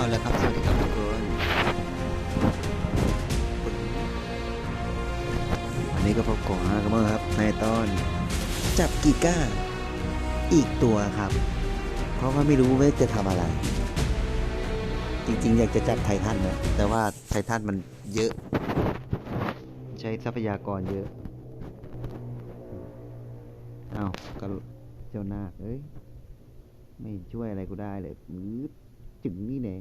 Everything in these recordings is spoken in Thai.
เอาละครับ สวัสดีครับทุกคนวันนี้ก็พบกับฮากามครับในตอน จับกีก้า อีกตัวครับ เพราะว่าไม่รู้ว่าจะทำอะไร จริงๆ อยากจะจับไททันนะแต่ว่าไททันมันเยอะ ใช้ทรัพยากรเยอะ เอาก็เจ้านาคเอ้ย ไม่ช่วยอะไรกูได้เลยมือ จึงนี่แน่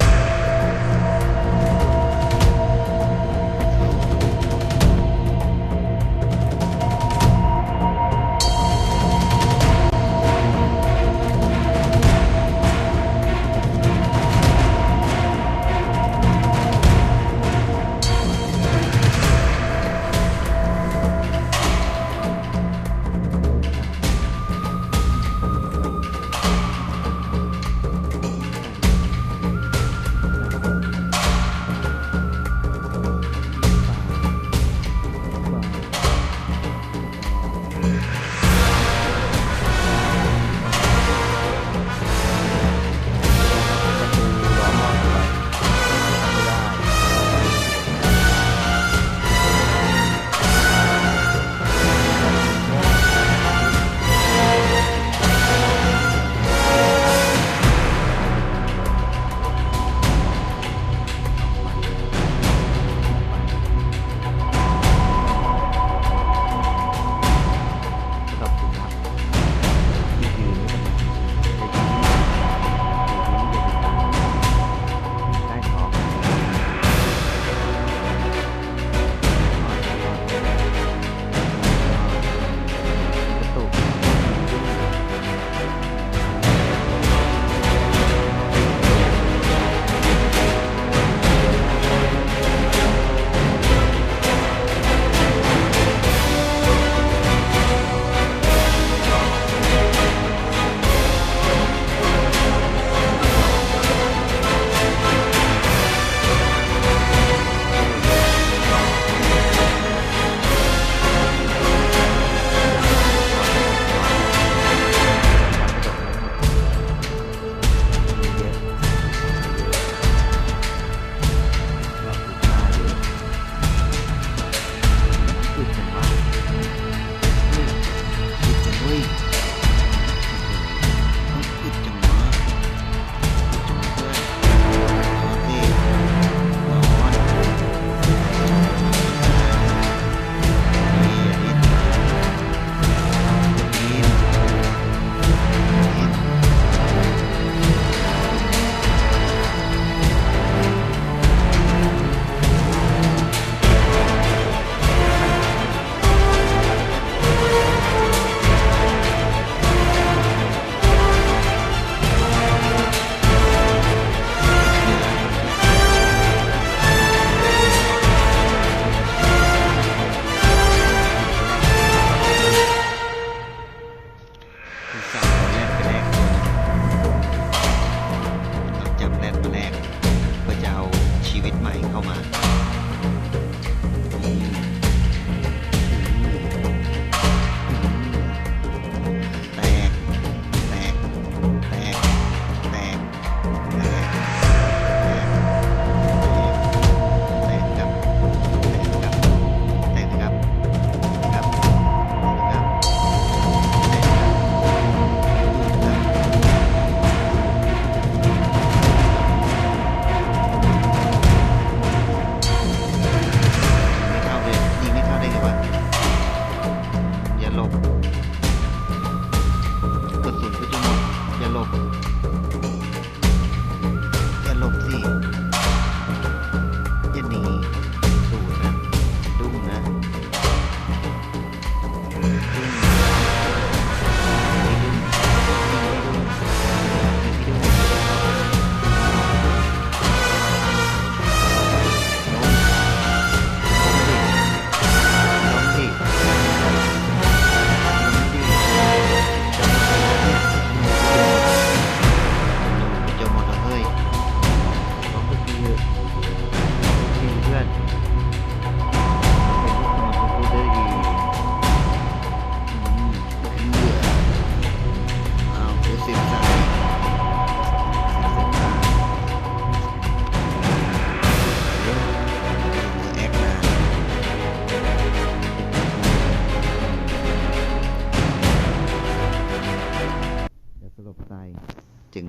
จึง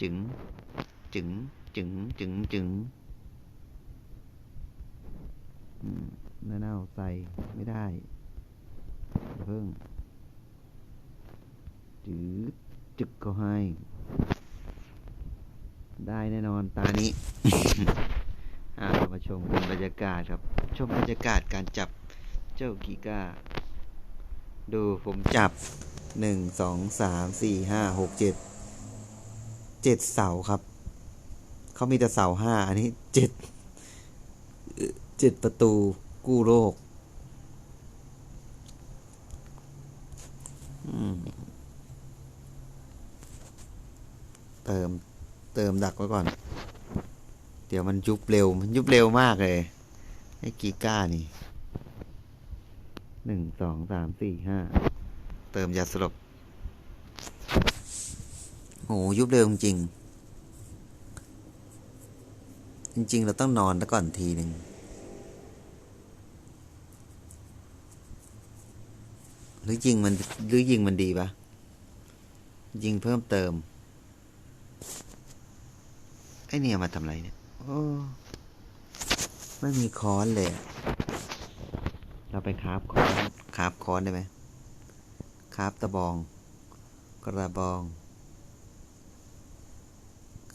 จึง จึง จึง จึง จึงเนื้อเน่าใส่ไม่ได้เพิ่งจืดจึกก็ให้ ได้แน่นอนตานี้อาเรามาชมเป็นบรรยากาศครับ ชมบรรยากาศการจับเจ้ากีก้า ดูผมจับหนึ่งสองสามสี่ห้าหกเจ็ด เจ็ดเสาครับ เขามีแต่เสาห้าอันนี้เจ็ดเจ็ดประตูกู้โลกเติมเติมดักไว้ก่อน เดี๋ยวมันยุบเร็ว มันยุบเร็วมากเลยไอ้กีก้านี่หนึ่งสองสามสี่ห้าเติมยาสลบ โหยุบเร็วจริง จริง ๆ เราต้องนอนแล้วก่อนทีหนึ่งหรือยิงมันหรือยิงมันดีปะยิงเพิ่มเติม ไอเนี่ยมาทำอะไรเนี่ย โอ้ไม่มีค้อนเลย เราไปคราฟค้อนคราฟค้อนได้ไหมคราฟตะบอง กระบอง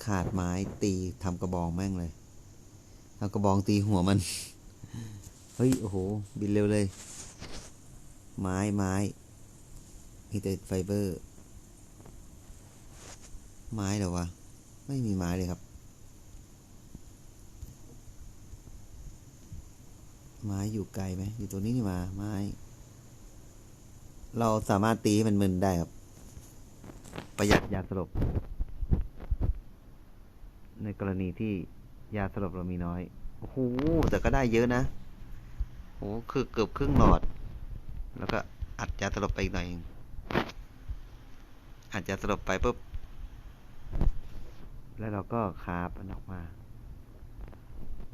ขาดไม้ตีทำกระบองแม่งเลยทำกระบองตีหัวมัน เฮ้ย โอ้โห บินเร็วเลย ไม้ไม้มีแต่ไฟเบอร์ ไม้เหรอวะ ไม่มีไม้เลยครับ ไม้อยู่ไกลไหมอยู่ตรงนี้นี่มาไม้ เราสามารถตีมันมึนได้ครับ ประหยัดยาสลบ ในกรณีที่ยาสลบเรามีน้อย โอ้โห แต่ก็ได้เยอะนะ โอ้คือเกือบครึ่งหลอด แล้วก็อัดยาสลบไปอีกหน่อยอัดยาสลบไปปุ๊บ แล้วเราก็คาบมันออกมา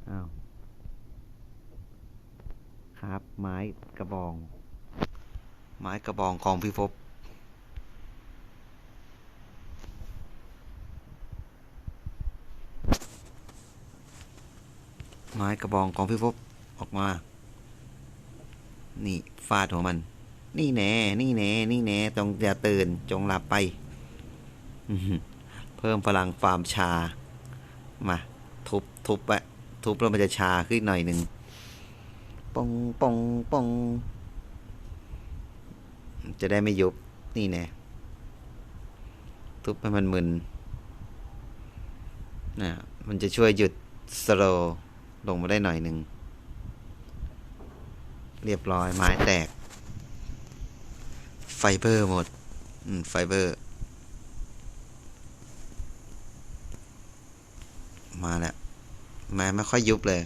อ้าวครับไม้กระบอง ไม้กระบองของพี่ภพ ไม้กระบองของพี่ภพออกมา นี่ฟาดหัวมัน นี่แน่ นี่แน่ นี่แน่จงอย่าตื่น จงหลับไป เพิ่มพลังความชา มา ทุบทุบไว้ทุบแล้วมันจะชาขึ้นหน่อยหนึ่งปองปองปอง จะได้ไม่ยุบ นี่แน่ ทุบให้มันมึนนะมันจะช่วยหยุดสโลว์ ลงมาได้หน่อยหนึ่ง เรียบร้อยไม้แตก ไฟเบอร์หมด อืม ไฟเบอร์ มาแล้วไม้ไม่ค่อยยุบเลย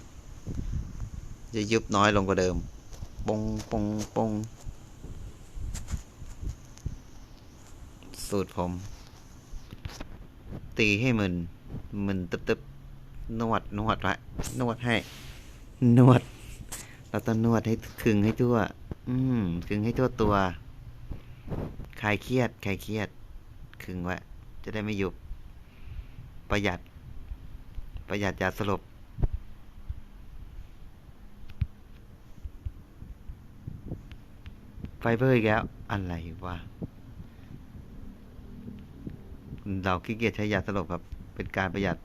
จะยุบน้อยลงกว่าเดิม ปงปงปงสูตรผม ตีให้มึนมึนตึบตึบ นวดนวดไว้นวดให้ นวด เราต้องนวดให้คึงให้ทั่ว อืมคึงให้ทั่วตัวคลายเครียดคลายเครียดคึงไว้จะได้ไม่หยุบประหยัด ประหยัดยาสลบไฟเบอร์อีกแล้ว อะไรวะเราขี้เกียจใช้ยาสลบครับ เป็นการประหยัด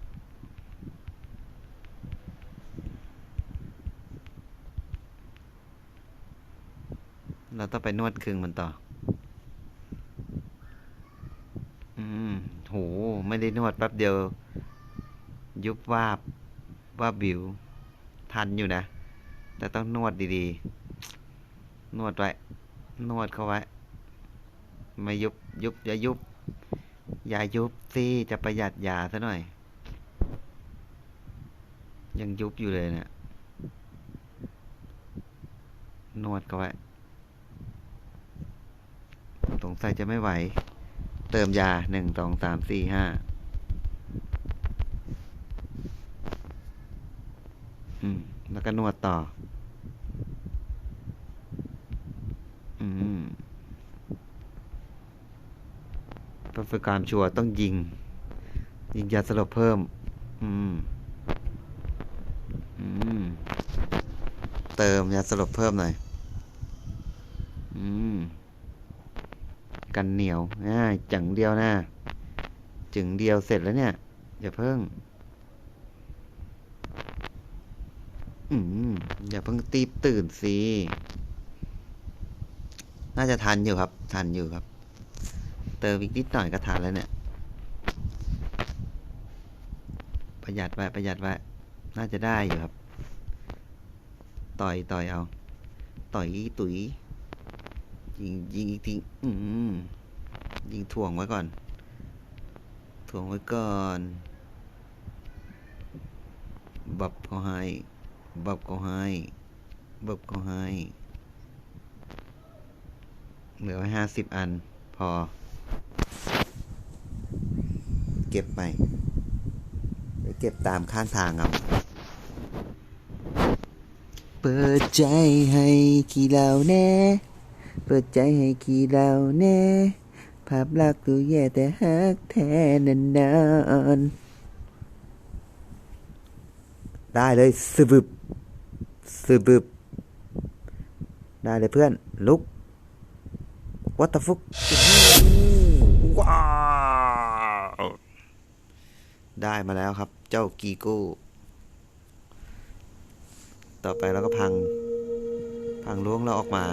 เราต้องไปนวดคึงมันต่อ อืมโห ไม่ได้นวดแป๊บเดียว ยุบวาบวาบบิว ทันอยู่นะ แต่ต้องนวดดีๆ นวดไว้ นวดเข้าไว้ ไม่ยุบ ยุบ อย่ายุบ อย่ายุบสิจะประหยัดยาซะหน่อย ยังยุบอยู่เลยเนะี่ยนวดเข้าไว้ สงสัยจะไม่ไหว เติมยาหนึ่งสองสามสี่ห้าอืม แล้วก็นวดต่อ อืมปเพื่อฝึกความชัวร์ต้องยิง ยิงยาสลบเพิ่ม อืม อืม เติมยาสลบเพิ่มหน่อย อืม กันเหนียวง่าจังเดียวนะจึงเดียวเสร็จแล้วเนี่ยอย่าเพิ่ง อืมอย่าเพิ่งตีบตื่นสิ น่าจะทันอยู่ครับ ทันอยู่ครับ เติมอีกนิดหน่อยก็ทันแล้วเนี่ย ประหยัดไว้ประหยัดไว้ น่าจะได้อยู่ครับ ต่อยต่อยเอา ต่อยตุ๋ย ยิงยิงอีกทีอืมยิงถ่วงไว้ก่อน ถ่วงไว้ก่อน บับเขาให้ บับเขาให้ บับเขาให้ เหลือไว้ห้าสิบอัน พอ เก็บไปไปเก็บตามข้างทางเอาเปิดใจให้ขี้เหล่าแน่ ปิดใจให้ขี้เหล่าแน่ภาพลักษณ์ดูแย่แต่ฮักแท้นานๆได้เลยสบึบสบึบได้เลยเพื่อน ลุกวัตฟุกว้าวได้มาแล้วครับ เจ้ากีโก้ ต่อไปเราก็พัง พังล้วงเราออกมา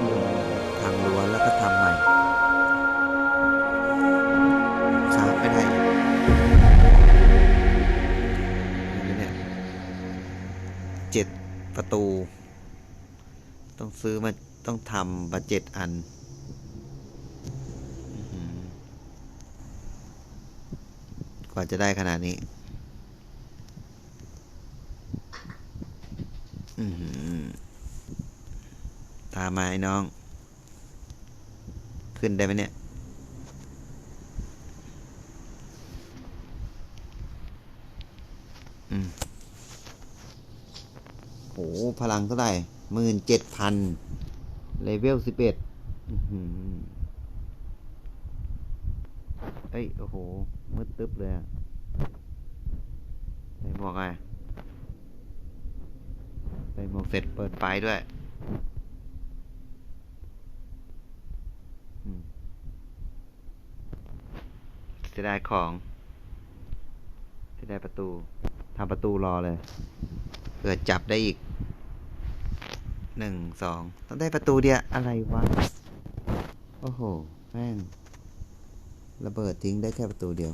อืมพังล้วงแล้วก็ทำใหม่ครับไม่ได้อีกเห็นไหมเนี่ยเจ็ดประตู ต้องซื้อมาต้องทำมาเจ็ดอันกว่าจะได้ขนาดนี้ อื้อหือตา มมาไอ้น้อง ขึ้นได้ไหมเนี่ยอืมโห พลังเท่าไหร่หมื่นเจ็ดพันเลเวลสิบเอ็ดเอ้ย โอ้โห มืดตึ๊บเลยอะใส่หมวกไงใส่หมวกเสร็จเปิดไฟด้วยอืม เสียดายของเสียดายประตูทำประตูรอเลยเผื่อจับได้อีกหนึ่งสองต้องได้ประตูเดียวอะไรวะ โอ้โห แม่ง ระเบิดทิ้งได้แค่ประตูเดียว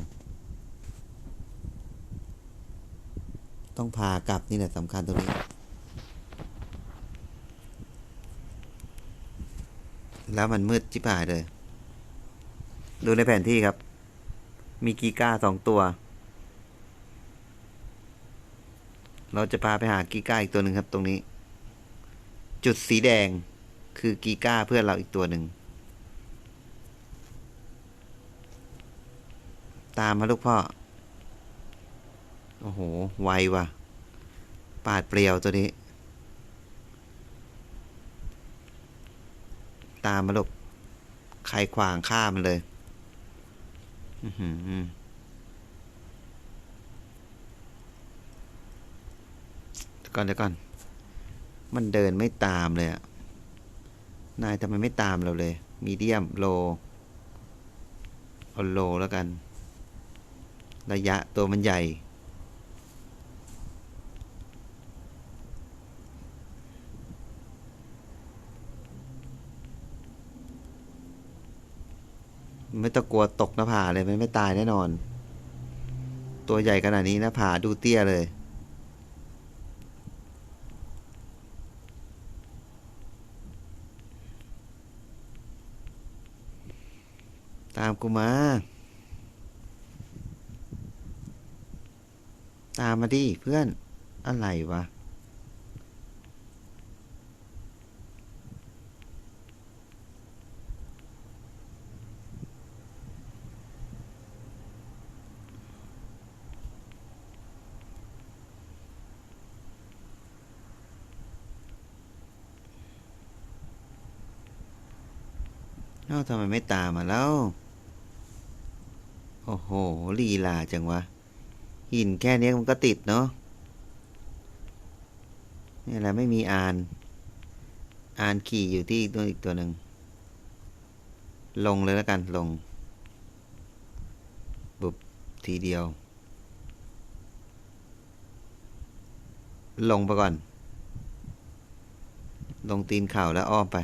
ต้องพากลับนี่แหละสำคัญตรงนี้ แล้วมันมืดจิบหายเลย ดูในแผนที่ครับ มีกีก้าสองตัว เราจะพาไปหากีก้าอีกตัวหนึ่งครับตรงนี้ จุดสีแดงคือกีก้าเพื่อนเราอีกตัวหนึ่ง ตามมาลูกพ่อ โอ้โห ไวว่ะ ปาดเปรียวตัวนี้ ตามมาลูก ใครขวางข้ามันเลย เดี๋ยวก่อนเดี๋ยวก่อน มันเดินไม่ตามเลยอะนายทำไมไม่ตามเราเลย มีเดียมโลเอาโลแล้วกัน ระยะตัวมันใหญ่ ไม่ต้องกลัวตกหน้าผาเลยมันไม่ตายแน่นอน ตัวใหญ่ขนาดนี้หน้าผาดูเตี้ยเลย ตามกูมา ตามมาดิเพื่อนอะไรวะ ทำไมไม่ตามมาแล้ว โอ้โห ลีลาจังวะ หินแค่นี้มันก็ติดเนาะนี่แหละไม่มีอาน อานขี่อยู่ที่ตัวอีกตัวหนึ่ง ลงเลยแล้วกันลง บุบทีเดียว ลงไปก่อน ลงตีนเข่าแล้วอ้อมไป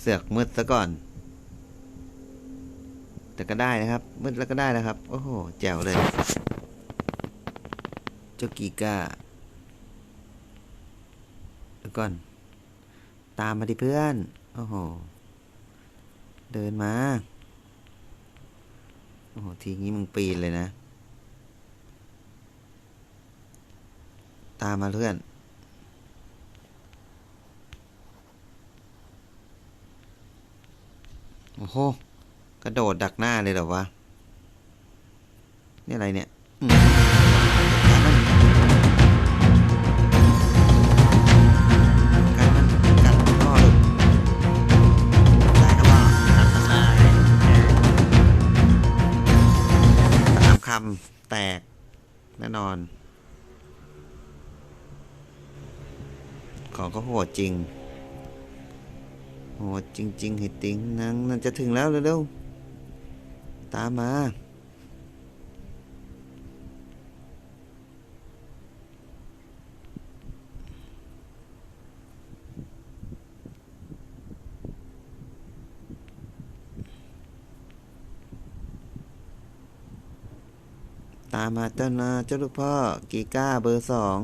เสือกมืดซะก่อน แต่ก็ได้นะครับ มืดแล้วก็ได้นะครับ โอ้โห แจ๋วเลย เจ้ากีก้าเดี๋ยวก่อน ตามมาดิเพื่อน โอ้โห เดินมา โอ้โห ทีนี้มึงปีนเลยนะ ตามมาเพื่อน โอ้โห กระโดดดักหน้าเลยเหรอวะ นี่อะไรเนี่ยอืมกัดมันกัดพ่อหลุดได้ครับพ่อกัดมันได้สามคำแตก แน่นอน ของก็โหดจริง โหดจริง ๆ เห็ดติงนังนั่นจะถึงแล้วเร็วๆ ตามมา ตามมาเจ้านาเจ้าลูกพ่อ กีก้าเบอร์สอง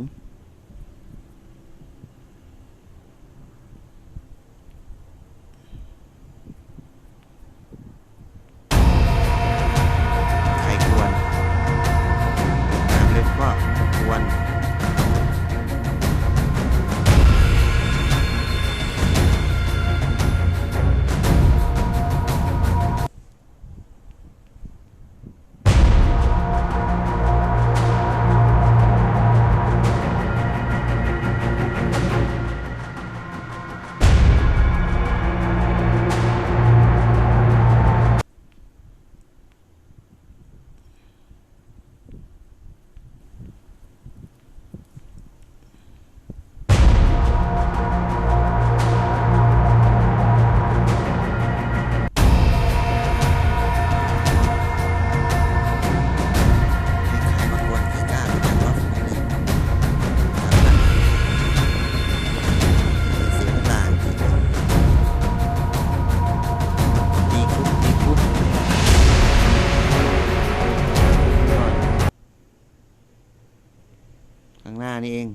น้านี่เอง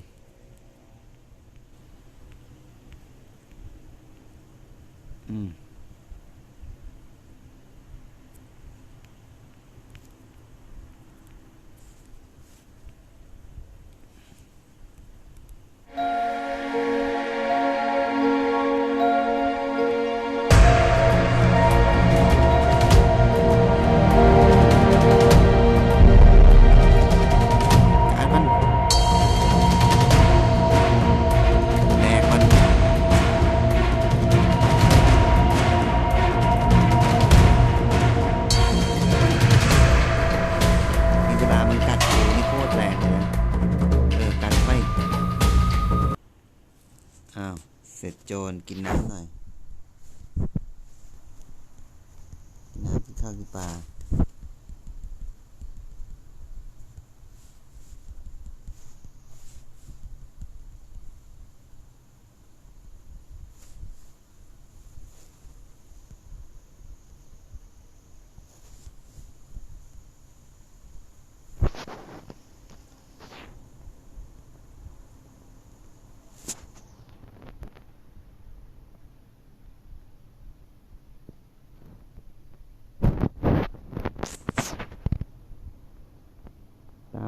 อืม โจรกินน้ำหน่อย กินน้ำกินข้าวกินปลา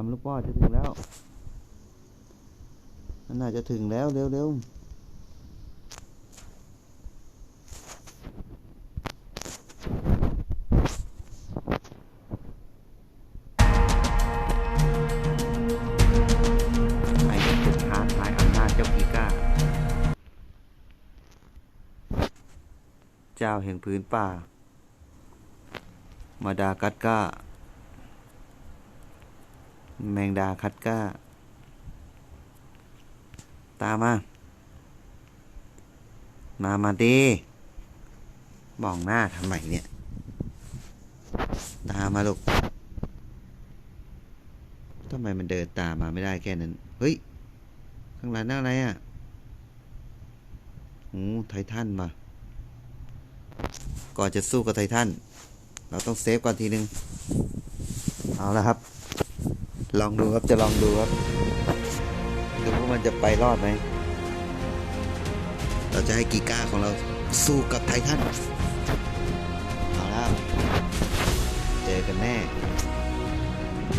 ามลูกป้อจะถึงแล้ว มันน่าจะถึงแล้วเร็วๆจ้าแห่งพื้นป่า มาดากัสกา แมงดาคัดก้า ตามมา มา มาดีมองหน้าทำไมเนี่ย ตามมาลูกทำไมมันเดินตามมาไม่ได้แค่นั้น เฮ้ย ข้างหลังนั่นอะไรอะโอ้ไททันมา ก่อนจะสู้กับไททัน เราต้องเซฟก่อนทีนึง เอาละครับ ลองดูครับจะลองดูครับดูว่ามันจะไปรอดไหมเราจะให้กีก้าของเราสู้กับไททันเอาล้วเจอกันแน่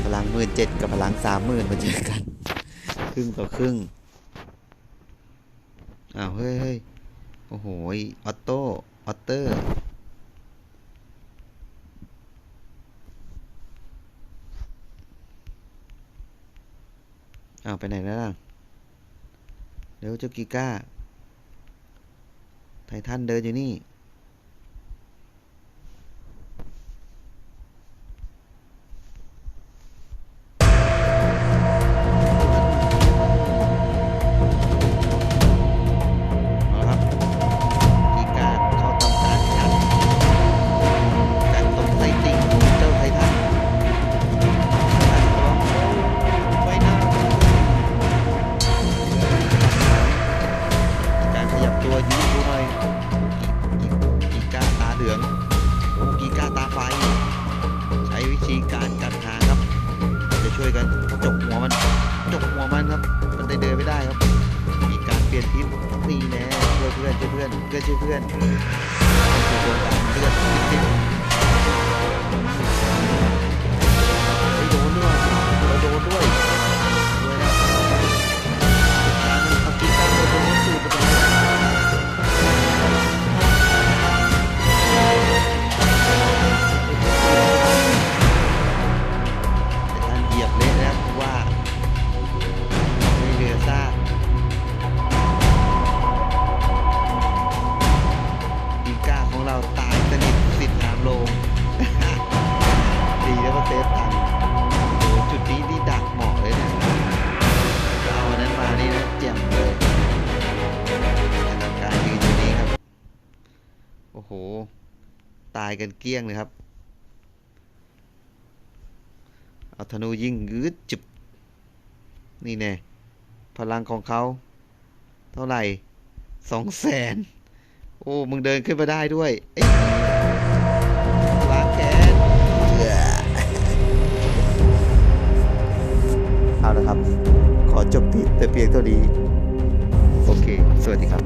พลังหมื่นเจ็ดกับพลังสามหมื่นมาเจอกัน ครึ่งต่อครึ่งอ้าวเฮ้ยเฮ้ยโอ้โหออโต้ออเตอร์ อ้าวไปไหนแล้วล่ะเดี๋ยวเจ้ากีก้า ไททันเดินอยู่นี่ เพื่อนช่วยเพื่อนเพื่อนช่วยเพื่อน กันเกลี้ยงเลยครับ เอาธนูยิงยืดจุบนี่แน่พลังของเขา เท่าไหร่สองแสนโอ้ มึงเดินขึ้นมาได้ด้วยล้างแขนเอื้อเอาละครับ ขอจบที่แต่เพียงเท่านี้ โอเค สวัสดีครับ